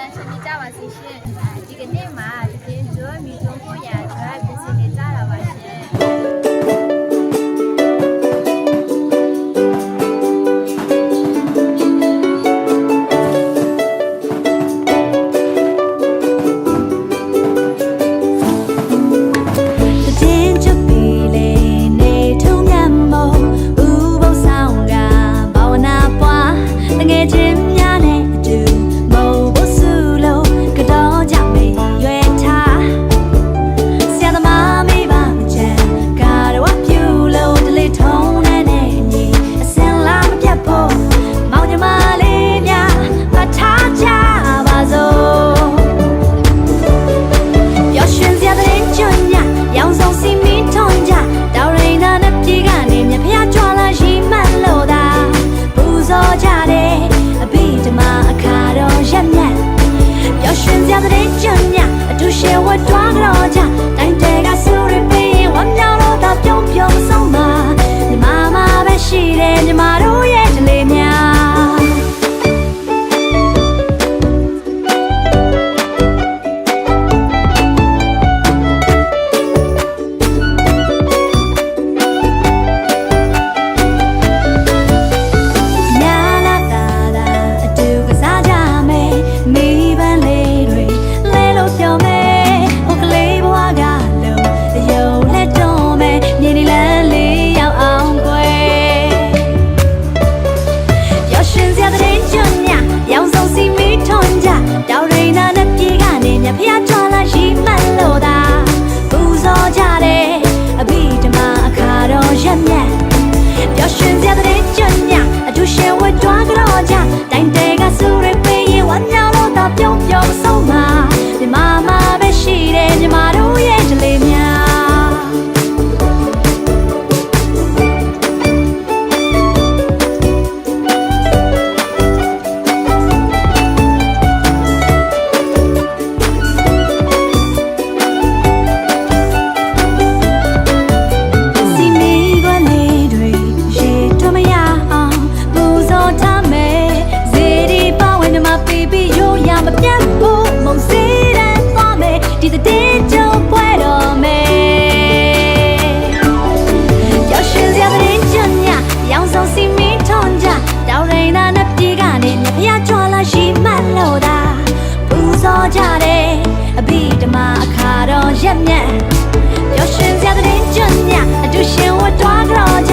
လန်ရှင်နေကြပါစေရှင်ဒီကနေ့မှာဒီဂျိုမီဂျုံကိုရာဂျိုပြင်ဆင်နေကြတာပါရှင်ချင်း down the nature Cái အခါတော့ရက်မြက်ပျော်ရွှင်စရာတဲ့ညညအတူရှင်ဝတ်သွားကြ